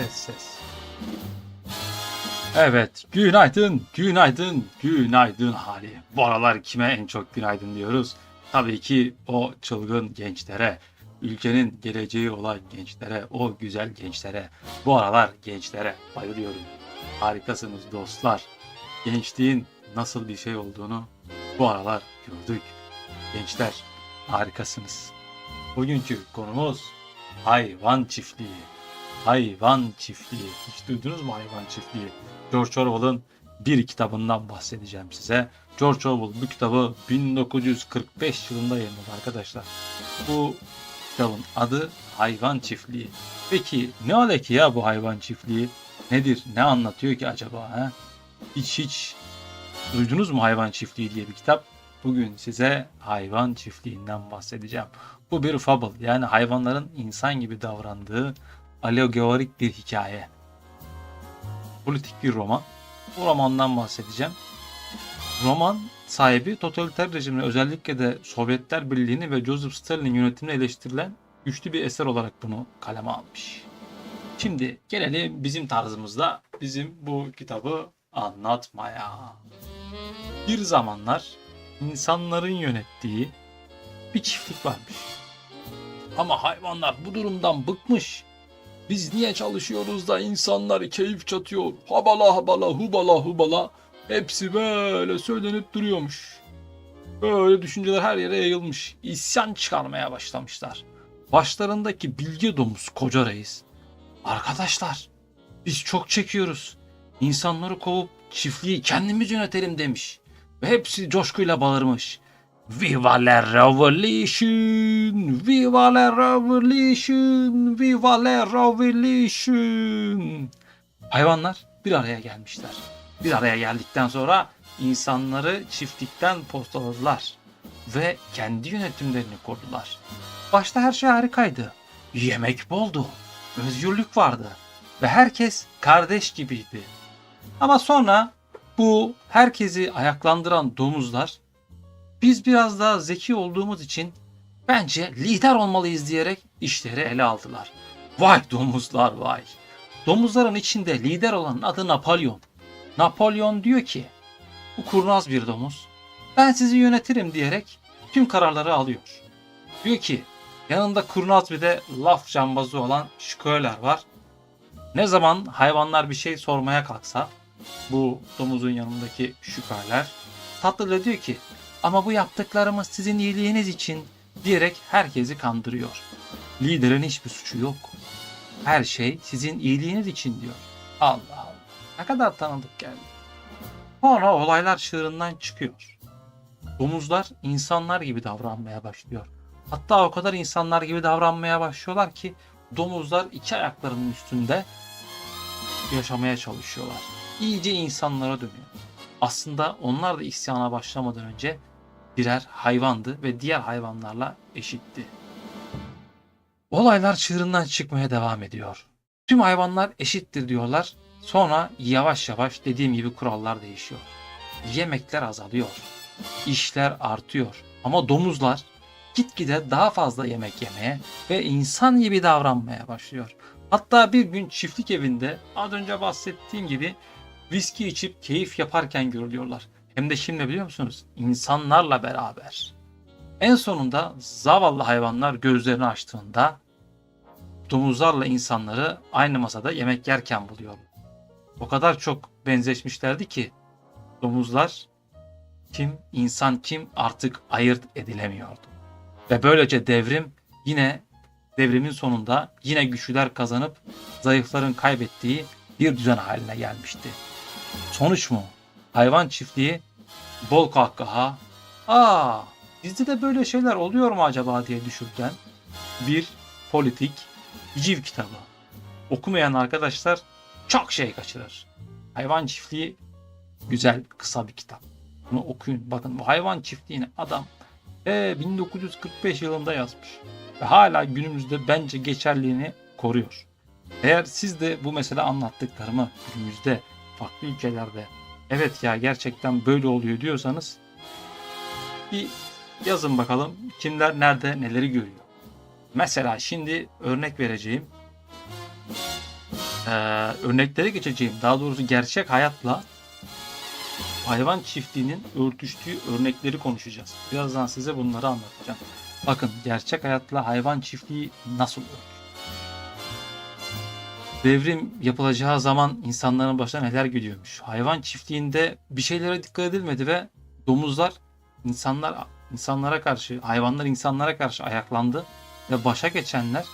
ses ses. Evet, günaydın, günaydın, günaydın hali. Bu aralar kime en çok günaydın diyoruz? Tabii ki o çılgın gençlere, ülkenin geleceği olan gençlere, o güzel gençlere, bu aralar gençlere bayılıyorum. Harikasınız dostlar. Gençliğin nasıl bir şey olduğunu bu aralar gördük. Gençler harikasınız. Bugünkü konumuz hayvan çiftliği. Hayvan çiftliği. Hiç duydunuz mu hayvan çiftliği? George Orwell'ın bir kitabından bahsedeceğim size. George Orwell bu kitabı 1945 yılında yayınladı arkadaşlar. Bu kitabın adı Hayvan Çiftliği. Peki ne ola ki ya bu hayvan çiftliği? Nedir? Ne anlatıyor ki acaba? He? Hiç hiç duydunuz mu hayvan çiftliği diye bir kitap? Bugün size hayvan çiftliğinden bahsedeceğim. Bu bir fable yani hayvanların insan gibi davrandığı alegorik bir hikaye. Politik bir roman. Bu romandan bahsedeceğim. Roman sahibi totaliter rejimini özellikle de Sovyetler Birliği'ni ve Joseph Stalin'in yönetimini eleştirilen güçlü bir eser olarak bunu kaleme almış. Şimdi gelelim bizim tarzımızda bizim bu kitabı anlatmaya. Bir zamanlar insanların yönettiği bir çiftlik varmış. Ama hayvanlar bu durumdan bıkmış. Biz niye çalışıyoruz da insanlar keyif çatıyor. Habala habala hubala hubala. Hepsi böyle söylenip duruyormuş. Böyle düşünceler her yere yayılmış. İsyan çıkarmaya başlamışlar. Başlarındaki bilge domuz koca reis. Arkadaşlar biz çok çekiyoruz. İnsanları kovup çiftliği kendimiz yönetelim demiş. Ve hepsi coşkuyla bağırmış. Viva la revolution! Viva la revolution! Viva la revolution! Hayvanlar bir araya gelmişler. Bir araya geldikten sonra insanları çiftlikten postaladılar ve kendi yönetimlerini kurdular. Başta her şey harikaydı. Yemek boldu, özgürlük vardı ve herkes kardeş gibiydi. Ama sonra bu herkesi ayaklandıran domuzlar biz biraz daha zeki olduğumuz için bence lider olmalıyız diyerek işleri ele aldılar. Vay domuzlar vay. Domuzların içinde lider olan adı Napolyon. Napolyon diyor ki bu kurnaz bir domuz. Ben sizi yönetirim diyerek tüm kararları alıyor. Diyor ki yanında kurnaz bir de laf cambazı olan Şköler var. Ne zaman hayvanlar bir şey sormaya kalksa bu domuzun yanındaki şüpheler tatlı diyor ki ama bu yaptıklarımız sizin iyiliğiniz için diyerek herkesi kandırıyor. Liderin hiçbir suçu yok. Her şey sizin iyiliğiniz için diyor. Allah Allah. Ne kadar tanıdık geldi. Sonra olaylar çığırından çıkıyor. Domuzlar insanlar gibi davranmaya başlıyor. Hatta o kadar insanlar gibi davranmaya başlıyorlar ki domuzlar iki ayaklarının üstünde yaşamaya çalışıyorlar. İyice insanlara dönüyor. Aslında onlar da isyana başlamadan önce birer hayvandı ve diğer hayvanlarla eşitti. Olaylar çığırından çıkmaya devam ediyor. Tüm hayvanlar eşittir diyorlar. Sonra yavaş yavaş dediğim gibi kurallar değişiyor. Yemekler azalıyor. İşler artıyor. Ama domuzlar gitgide daha fazla yemek yemeye ve insan gibi davranmaya başlıyor. Hatta bir gün çiftlik evinde az önce bahsettiğim gibi viski içip keyif yaparken görülüyorlar. Hem de şimdi biliyor musunuz? İnsanlarla beraber. En sonunda zavallı hayvanlar gözlerini açtığında domuzlarla insanları aynı masada yemek yerken buluyor. O kadar çok benzeşmişlerdi ki domuzlar kim, insan kim artık ayırt edilemiyordu. Ve böylece devrim yine devrimin sonunda yine güçlüler kazanıp zayıfların kaybettiği bir düzen haline gelmişti. Sonuç mu? Hayvan çiftliği bol kahkaha. Aa, bizde de böyle şeyler oluyor mu acaba diye düşünden bir politik civ kitabı. Okumayan arkadaşlar çok şey kaçırır. Hayvan çiftliği güzel kısa bir kitap. Bunu okuyun. Bakın bu hayvan çiftliğini adam e, 1945 yılında yazmış. Ve hala günümüzde bence geçerliğini koruyor. Eğer siz de bu mesele anlattıklarımı günümüzde farklı ülkelerde evet ya gerçekten böyle oluyor diyorsanız bir yazın bakalım kimler nerede neleri görüyor. Mesela şimdi örnek vereceğim. Ee, örneklere geçeceğim. Daha doğrusu gerçek hayatla hayvan çiftliğinin örtüştüğü örnekleri konuşacağız. Birazdan size bunları anlatacağım. Bakın gerçek hayatla hayvan çiftliği nasıl örtüşüyor? Devrim yapılacağı zaman insanların başına neler geliyormuş. Hayvan çiftliğinde bir şeylere dikkat edilmedi ve domuzlar insanlar insanlara karşı, hayvanlar insanlara karşı ayaklandı ve başa geçenler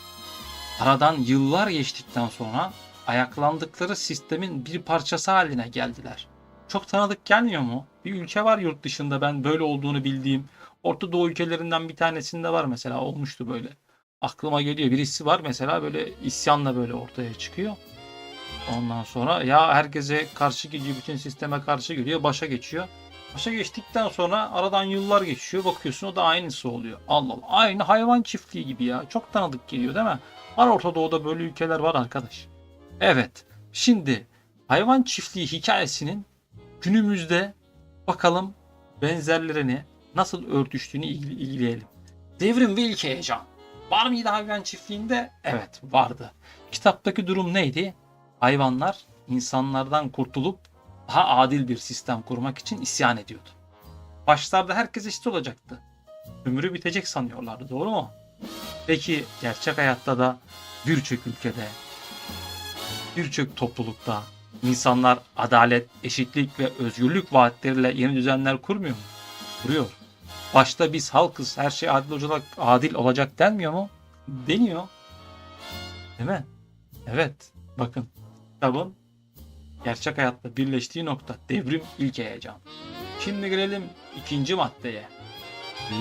aradan yıllar geçtikten sonra ayaklandıkları sistemin bir parçası haline geldiler. Çok tanıdık gelmiyor mu? Bir ülke var yurt dışında ben böyle olduğunu bildiğim. Orta Doğu ülkelerinden bir tanesinde var mesela olmuştu böyle. Aklıma geliyor birisi var mesela böyle isyanla böyle ortaya çıkıyor. Ondan sonra ya herkese karşı gidiyor, bütün sisteme karşı geliyor, başa geçiyor. Başa geçtikten sonra aradan yıllar geçiyor. Bakıyorsun o da aynısı oluyor. Allah Allah. Aynı hayvan çiftliği gibi ya. Çok tanıdık geliyor değil mi? Var Orta Doğu'da böyle ülkeler var arkadaş. Evet. Şimdi hayvan çiftliği hikayesinin günümüzde bakalım benzerlerini nasıl örtüştüğünü ilgi- ilgileyelim. Devrim ve ilk heyecan. Var mıydı hayvan çiftliğinde? Evet vardı. Kitaptaki durum neydi? Hayvanlar insanlardan kurtulup daha adil bir sistem kurmak için isyan ediyordu. Başlarda herkes eşit olacaktı. Ömrü bitecek sanıyorlardı doğru mu? Peki gerçek hayatta da birçok ülkede, birçok toplulukta insanlar adalet, eşitlik ve özgürlük vaatleriyle yeni düzenler kurmuyor mu? Kuruyor. Başta biz halkız, her şey adil olacak, adil olacak denmiyor mu? Deniyor. Değil mi? Evet. Bakın kitabın gerçek hayatta birleştiği nokta devrim ilk heyecan. Şimdi gelelim ikinci maddeye.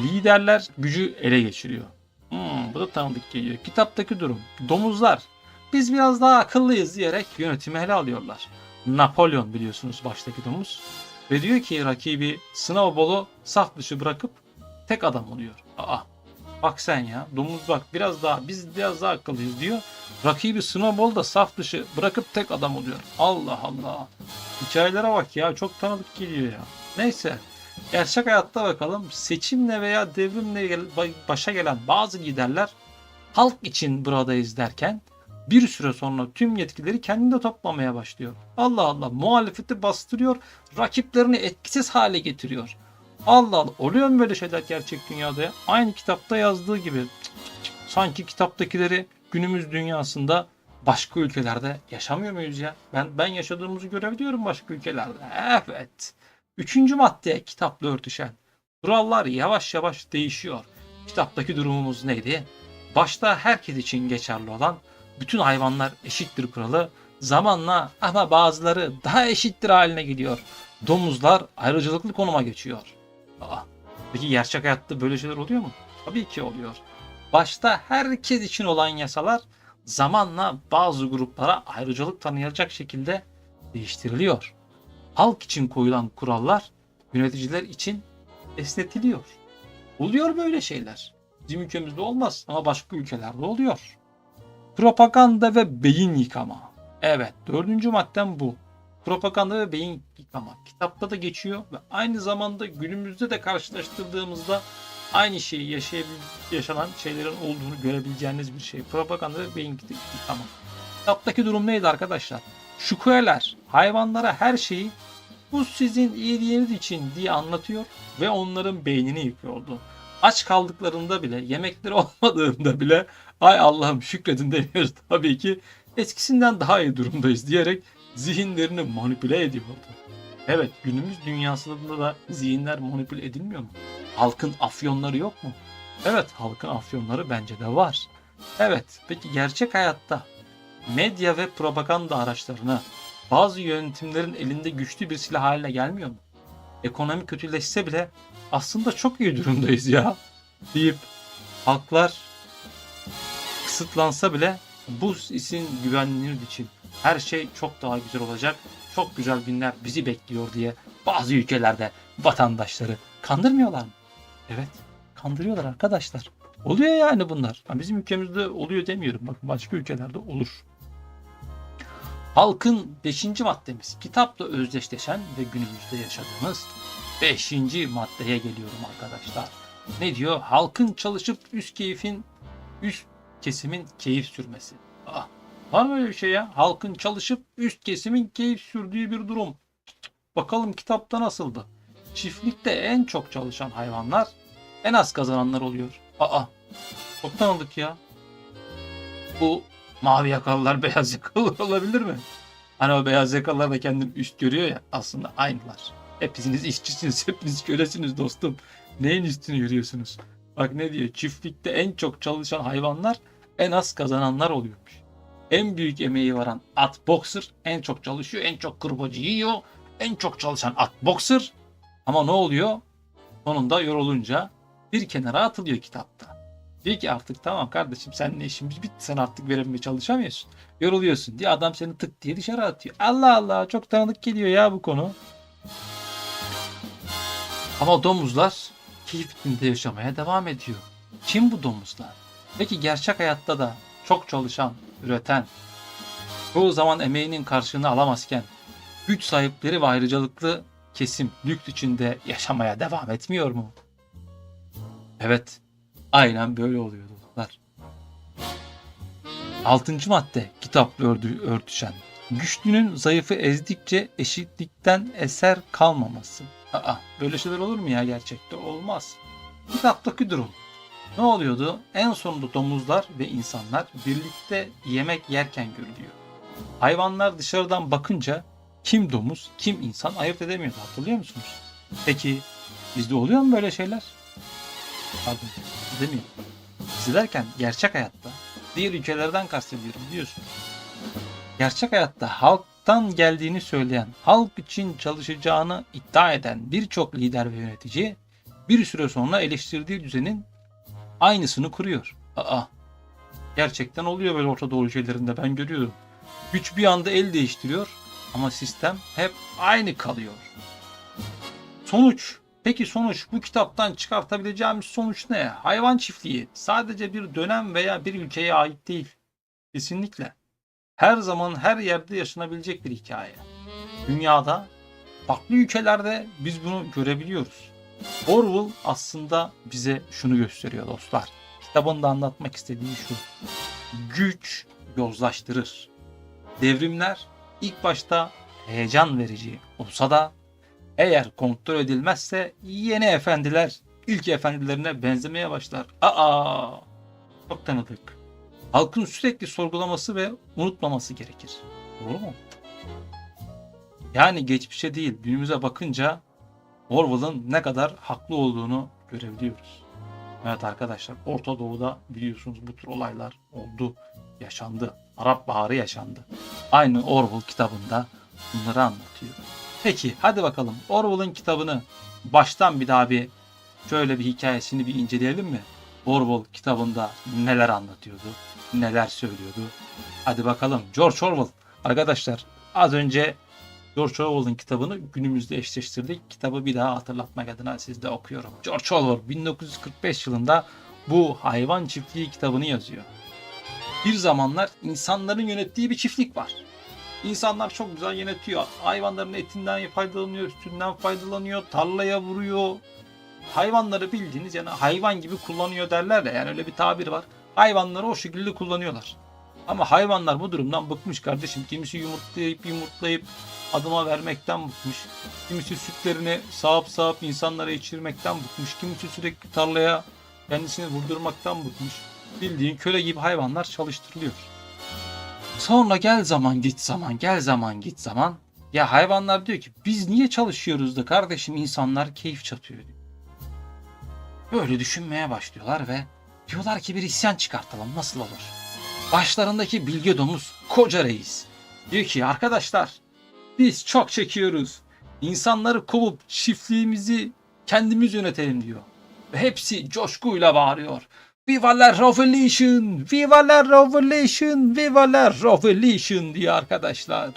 Liderler gücü ele geçiriyor. Hmm, bu da tanıdık geliyor. Kitaptaki durum. Domuzlar. Biz biraz daha akıllıyız diyerek yönetimi ele alıyorlar. Napolyon biliyorsunuz baştaki domuz. Ve diyor ki rakibi Snowball'u saf dışı bırakıp tek adam oluyor. Aa bak sen ya domuz bak biraz daha biz biraz daha akıllıyız diyor. Rakibi Snowball da saf dışı bırakıp tek adam oluyor. Allah Allah. Hikayelere bak ya çok tanıdık geliyor ya. Neyse gerçek hayatta bakalım seçimle veya devrimle başa gelen bazı liderler halk için buradayız derken bir süre sonra tüm yetkileri kendinde toplamaya başlıyor. Allah Allah muhalefeti bastırıyor, rakiplerini etkisiz hale getiriyor. Allah Allah oluyor mu böyle şeyler gerçek dünyada ya? Aynı kitapta yazdığı gibi sanki kitaptakileri günümüz dünyasında başka ülkelerde yaşamıyor muyuz ya? Ben ben yaşadığımızı görebiliyorum başka ülkelerde. Evet. Üçüncü madde kitapla örtüşen. Kurallar yavaş yavaş değişiyor. Kitaptaki durumumuz neydi? Başta herkes için geçerli olan bütün hayvanlar eşittir kuralı zamanla ama bazıları daha eşittir haline geliyor. Domuzlar ayrıcalıklı konuma geçiyor. Aa, peki gerçek hayatta böyle şeyler oluyor mu? Tabii ki oluyor. Başta herkes için olan yasalar zamanla bazı gruplara ayrıcalık tanıyacak şekilde değiştiriliyor. Halk için koyulan kurallar yöneticiler için esnetiliyor. Oluyor böyle şeyler. Bizim ülkemizde olmaz ama başka ülkelerde oluyor. Propaganda ve beyin yıkama. Evet dördüncü maddem bu. Propaganda ve beyin yıkama. Kitapta da geçiyor ve aynı zamanda günümüzde de karşılaştırdığımızda aynı şeyi yaşanan şeylerin olduğunu görebileceğiniz bir şey. Propaganda ve beyin yıkama. Kitaptaki durum neydi arkadaşlar? Şukuyeler hayvanlara her şeyi bu sizin iyiliğiniz için diye anlatıyor ve onların beynini yıkıyordu. Aç kaldıklarında bile, yemekleri olmadığında bile ay Allah'ım şükredin demiyoruz tabii ki eskisinden daha iyi durumdayız diyerek zihinlerini manipüle ediyordu. Evet günümüz dünyasında da zihinler manipüle edilmiyor mu? Halkın afyonları yok mu? Evet halkın afyonları bence de var. Evet peki gerçek hayatta medya ve propaganda araçlarını bazı yönetimlerin elinde güçlü bir silah haline gelmiyor mu? Ekonomi kötüleşse bile aslında çok iyi durumdayız ya deyip halklar kısıtlansa bile bu isin güvenliğiniz için her şey çok daha güzel olacak. Çok güzel günler bizi bekliyor diye bazı ülkelerde vatandaşları kandırmıyorlar mı? Evet, kandırıyorlar arkadaşlar. Oluyor yani bunlar. Bizim ülkemizde oluyor demiyorum. Bakın başka ülkelerde olur. Halkın 5. maddemiz kitapla özdeşleşen ve günümüzde yaşadığımız 5. maddeye geliyorum arkadaşlar. Ne diyor? Halkın çalışıp üst keyfin üst kesimin keyif sürmesi. Ah, Var mı öyle bir şey ya? Halkın çalışıp üst kesimin keyif sürdüğü bir durum. Bakalım kitapta nasıldı? Çiftlikte en çok çalışan hayvanlar en az kazananlar oluyor. Aa, çok tanıdık ya. Bu mavi yakalılar beyaz yakalılar olabilir mi? Hani o beyaz yakalılar da kendini üst görüyor ya aslında aynılar. Hepiniz işçisiniz, hepiniz kölesiniz dostum. Neyin üstünü görüyorsunuz? Bak ne diyor? Çiftlikte en çok çalışan hayvanlar en az kazananlar oluyormuş. En büyük emeği varan at boxer en çok çalışıyor, en çok kırbacı yiyor, en çok çalışan at boxer. Ama ne oluyor? Sonunda yorulunca bir kenara atılıyor kitapta. Diyor ki artık tamam kardeşim seninle işimiz bitti sen artık verimli çalışamıyorsun. Yoruluyorsun diye adam seni tık diye dışarı atıyor. Allah Allah çok tanıdık geliyor ya bu konu. Ama domuzlar keyif içinde yaşamaya devam ediyor. Kim bu domuzlar? Peki gerçek hayatta da çok çalışan, üreten, çoğu zaman emeğinin karşılığını alamazken güç sahipleri ve ayrıcalıklı kesim lüks içinde yaşamaya devam etmiyor mu? Evet, aynen böyle oluyor dostlar. Altıncı madde kitapla örtüşen. Güçlünün zayıfı ezdikçe eşitlikten eser kalmaması. Aa, böyle şeyler olur mu ya gerçekte? Olmaz. Kitaptaki durum. Ne oluyordu? En sonunda domuzlar ve insanlar birlikte yemek yerken görülüyor. Hayvanlar dışarıdan bakınca kim domuz, kim insan ayırt edemiyordu. Hatırlıyor musunuz? Peki bizde oluyor mu böyle şeyler? Pardon, demiyorum. Bizi derken gerçek hayatta diğer ülkelerden kastediyorum biliyorsunuz. Gerçek hayatta halktan geldiğini söyleyen, halk için çalışacağını iddia eden birçok lider ve yönetici bir süre sonra eleştirdiği düzenin aynısını kuruyor. Aa, gerçekten oluyor böyle Orta Doğu ülkelerinde ben görüyorum. Güç bir anda el değiştiriyor ama sistem hep aynı kalıyor. Sonuç. Peki sonuç bu kitaptan çıkartabileceğimiz sonuç ne? Hayvan çiftliği sadece bir dönem veya bir ülkeye ait değil. Kesinlikle. Her zaman her yerde yaşanabilecek bir hikaye. Dünyada, farklı ülkelerde biz bunu görebiliyoruz. Orwell aslında bize şunu gösteriyor dostlar. Kitabında anlatmak istediği şu. Güç yozlaştırır. Devrimler ilk başta heyecan verici olsa da eğer kontrol edilmezse yeni efendiler ilk efendilerine benzemeye başlar. Aa! Çok tanıdık. Halkın sürekli sorgulaması ve unutmaması gerekir. Doğru mu? Yani geçmişe değil günümüze bakınca Orwell'ın ne kadar haklı olduğunu görebiliyoruz. Evet arkadaşlar Orta Doğu'da biliyorsunuz bu tür olaylar oldu, yaşandı. Arap Baharı yaşandı. Aynı Orwell kitabında bunları anlatıyor. Peki hadi bakalım Orwell'ın kitabını baştan bir daha bir şöyle bir hikayesini bir inceleyelim mi? Orwell kitabında neler anlatıyordu, neler söylüyordu. Hadi bakalım George Orwell. Arkadaşlar az önce George Orwell'ın kitabını günümüzde eşleştirdik. Kitabı bir daha hatırlatmak adına sizde okuyorum. George Orwell 1945 yılında bu hayvan çiftliği kitabını yazıyor. Bir zamanlar insanların yönettiği bir çiftlik var. İnsanlar çok güzel yönetiyor. Hayvanların etinden faydalanıyor, sütünden faydalanıyor, tarlaya vuruyor. Hayvanları bildiğiniz yani hayvan gibi kullanıyor derler ya yani öyle bir tabir var. Hayvanları o şekilde kullanıyorlar. Ama hayvanlar bu durumdan bıkmış kardeşim. Kimisi yumurtlayıp yumurtlayıp adıma vermekten bıkmış. Kimisi sütlerini sağıp sağıp insanlara içirmekten bıkmış. Kimisi sürekli tarlaya kendisini vurdurmaktan bıkmış. Bildiğin köle gibi hayvanlar çalıştırılıyor. Sonra gel zaman git zaman gel zaman git zaman. Ya hayvanlar diyor ki biz niye çalışıyoruz da kardeşim insanlar keyif çatıyor. Böyle düşünmeye başlıyorlar ve diyorlar ki bir isyan çıkartalım nasıl olur? Başlarındaki bilge domuz koca reis. Diyor ki arkadaşlar biz çok çekiyoruz. İnsanları kovup çiftliğimizi kendimiz yönetelim diyor. Ve hepsi coşkuyla bağırıyor. Viva la Revolution! Viva la Revolution! Viva la Revolution diye arkadaşlar.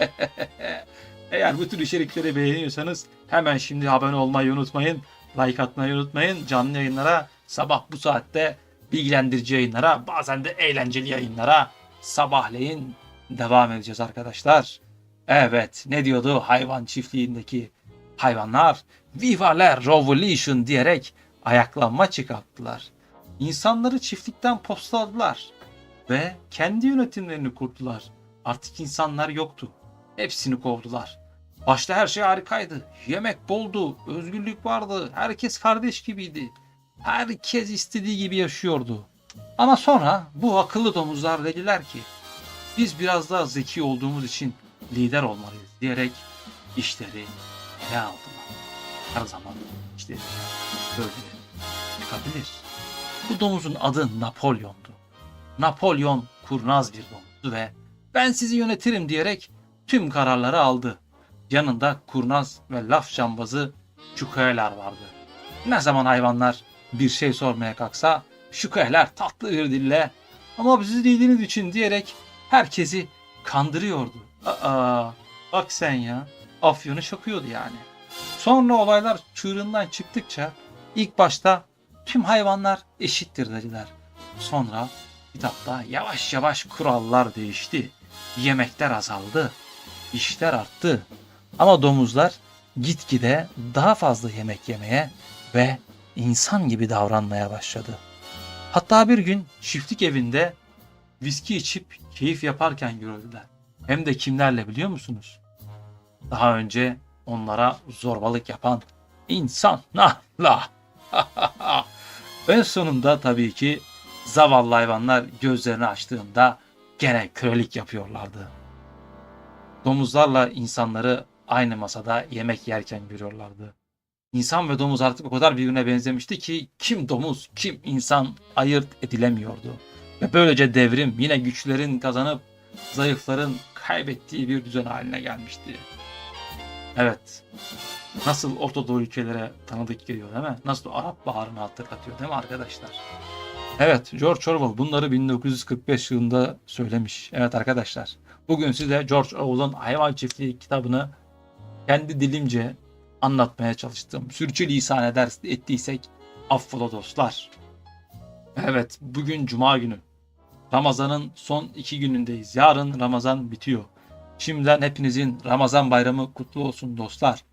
Eğer bu tür içerikleri beğeniyorsanız hemen şimdi abone olmayı unutmayın. Like atmayı unutmayın. Canlı yayınlara sabah bu saatte bilgilendirici yayınlara bazen de eğlenceli yayınlara sabahleyin devam edeceğiz arkadaşlar. Evet ne diyordu hayvan çiftliğindeki hayvanlar? Viva la Revolution diyerek ayaklanma çıkarttılar. İnsanları çiftlikten postaladılar. ve kendi yönetimlerini kurdular. Artık insanlar yoktu. Hepsini kovdular. Başta her şey harikaydı. Yemek boldu, özgürlük vardı, herkes kardeş gibiydi. Herkes istediği gibi yaşıyordu. Ama sonra bu akıllı domuzlar dediler ki biz biraz daha zeki olduğumuz için lider olmalıyız diyerek işleri ele aldılar. Her zaman işleri böyle çıkabilir. Bu domuzun adı Napolyon'du. Napolyon kurnaz bir domuzdu ve ben sizi yönetirim diyerek tüm kararları aldı. Yanında kurnaz ve laf cambazı Şukayeler vardı. Ne zaman hayvanlar bir şey sormaya kalksa Şukayeler tatlı bir dille ama bizi dediğiniz için diyerek herkesi kandırıyordu. Aa, bak sen ya. Afyonu şakıyordu yani. Sonra olaylar çığırından çıktıkça ilk başta tüm hayvanlar eşittir dediler. Sonra kitapta yavaş yavaş kurallar değişti. Yemekler azaldı. işler arttı. Ama domuzlar gitgide daha fazla yemek yemeye ve insan gibi davranmaya başladı. Hatta bir gün çiftlik evinde viski içip keyif yaparken görüldüler. Hem de kimlerle biliyor musunuz? Daha önce onlara zorbalık yapan insanlarla. en sonunda tabii ki zavallı hayvanlar gözlerini açtığında gene kölelik yapıyorlardı. Domuzlarla insanları aynı masada yemek yerken görüyorlardı. İnsan ve domuz artık o kadar birbirine benzemişti ki kim domuz kim insan ayırt edilemiyordu. Ve böylece devrim yine güçlerin kazanıp zayıfların kaybettiği bir düzen haline gelmişti. Evet. Nasıl Orta Doğu ülkelere tanıdık geliyor değil mi? Nasıl Arap Baharı'nı hatırlatıyor değil mi arkadaşlar? Evet George Orwell bunları 1945 yılında söylemiş. Evet arkadaşlar. Bugün size George Orwell'ın Hayvan Çiftliği kitabını kendi dilimce anlatmaya çalıştım. Sürçülisan eder ettiysek affola dostlar. Evet bugün Cuma günü. Ramazan'ın son iki günündeyiz. Yarın Ramazan bitiyor. Şimdiden hepinizin Ramazan bayramı kutlu olsun dostlar.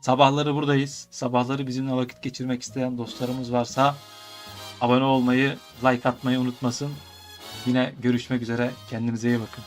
Sabahları buradayız. Sabahları bizimle vakit geçirmek isteyen dostlarımız varsa abone olmayı, like atmayı unutmasın. Yine görüşmek üzere. Kendinize iyi bakın.